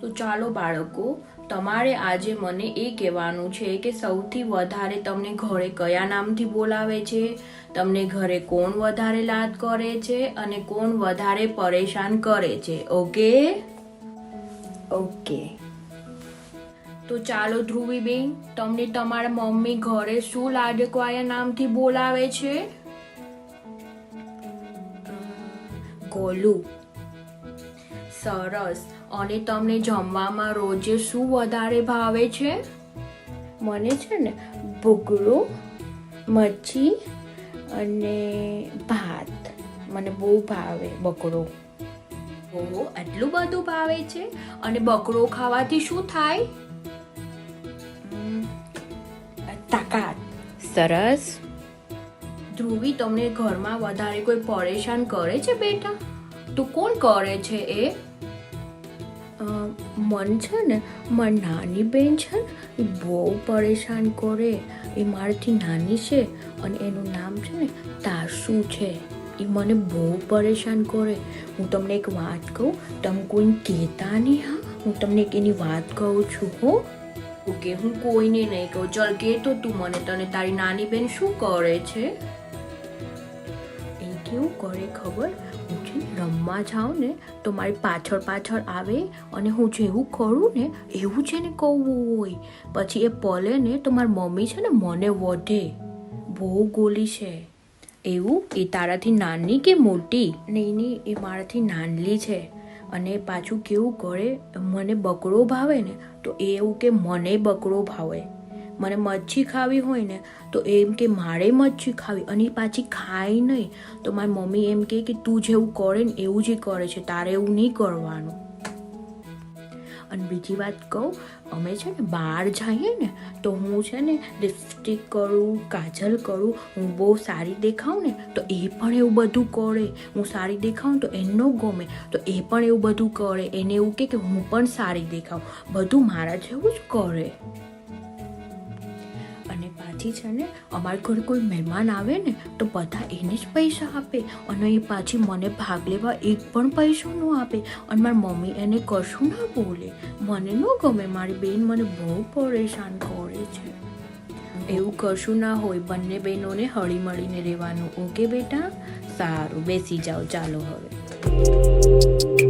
તો ચાલો બાળકો, તમારે આજે મને એ કહેવાનું છે કે સૌથી વધારે તમને ઘરે કયા નામથી બોલાવે છે? તમને ઘરે કોણ વધારે લાદ કરે છે અને કોણ વધારે પરેશાન કરે છે? ઓકે? ઓકે. તો ચાલો ધ્રુવીબેન, તમને તમારા મમ્મી ઘરે શું લાડકવાયા નામથી બોલાવે છે? ગોલું. સરસ. અને તમને જમવામાં રોજે શું વધારે ભાવે છે? મને છે ને ભૂગળો મચ્છી અને ભાત. મને બહુ ભાવે બકરો. ઓહો આટલું બધું ભાવે છે? અને બકરો ખાવાથી શું થાય? તાકાત. સરસ. ધ્રુવી તમને ઘરમાં વધારે કોઈ પરેશાન કરે છે બેટા? તો કોણ કરે છે એ? મન છે ને, મારી નાની બેન છે ને, એ બહુ પરેશાન કરે. એ મારાથી નાની છે અને એનું નામ છે ને, તાસુ છે. એ મને બહુ પરેશાન કરે. હું તમને એક વાત કહું, તમે કોઈને કહેતા નહીં, હા? હું તમને એક એની વાત કહું છું, હો? ઓકે, હું કોઈને નહીં કહું. ચલ કે તો મને. તને તારી નાની બેન શું કરે છે? કેવું કરે ખબર? હું છે રમવા જાઉં ને તો મારી પાછળ પાછળ આવે અને હું જેવું કરું ને એવું છે ને કહું હોય. પછી એ પલે ને તો મારી મમ્મી છે ને મને વધે. બહુ ગોલી છે. એવું? એ તારાથી નાની કે મોટી? નહીં નહીં, એ મારાથી નાનલી છે. અને પાછું કેવું કરે? મને બકરો ભાવે ને તો એવું કે મને બકરો ભાવે. મને મચ્છી ખાવી હોય ને, તો એમ કે મારે મચ્છી ખાવી અને પાછી ખાય નહીં. તો મારી મમ્મી એમ કહે કે તું જેવું કરે ને એવું જ કરે છે, તારે એવું નહીં કરવાનું. અને બીજી વાત કહું, અમે છે ને બહાર જઈએ ને, તો હું છે ને લિપસ્ટિક કરું, કાજલ કરું, હું બહુ સારી દેખાઉં ને, તો એ પણ એવું બધું કરે. હું સારી દેખાઉં તો એનો ગમે, તો એ પણ એવું બધું કરે. એને એવું કે હું પણ સારી દેખાઉં. બધું મારા જેવું જ કરે. પાછી છે ને અમારા ઘરે કોઈ મહેમાન આવે ને, તો બધા એને જ પૈસા આપે અને એ પાછી મને ભાગ લેવા એક પણ પૈસો ન આપે અને મારી મમ્મી એને કશું ના બોલે. મને ન ગમે, મારી બેન મને બહુ પરેશાન કરે છે. એવું કશું ના હોય, બંને બહેનોને હળી મળીને રહેવાનું. ઓકે બેટા? સારું, બેસી જાઓ, ચાલો હવે.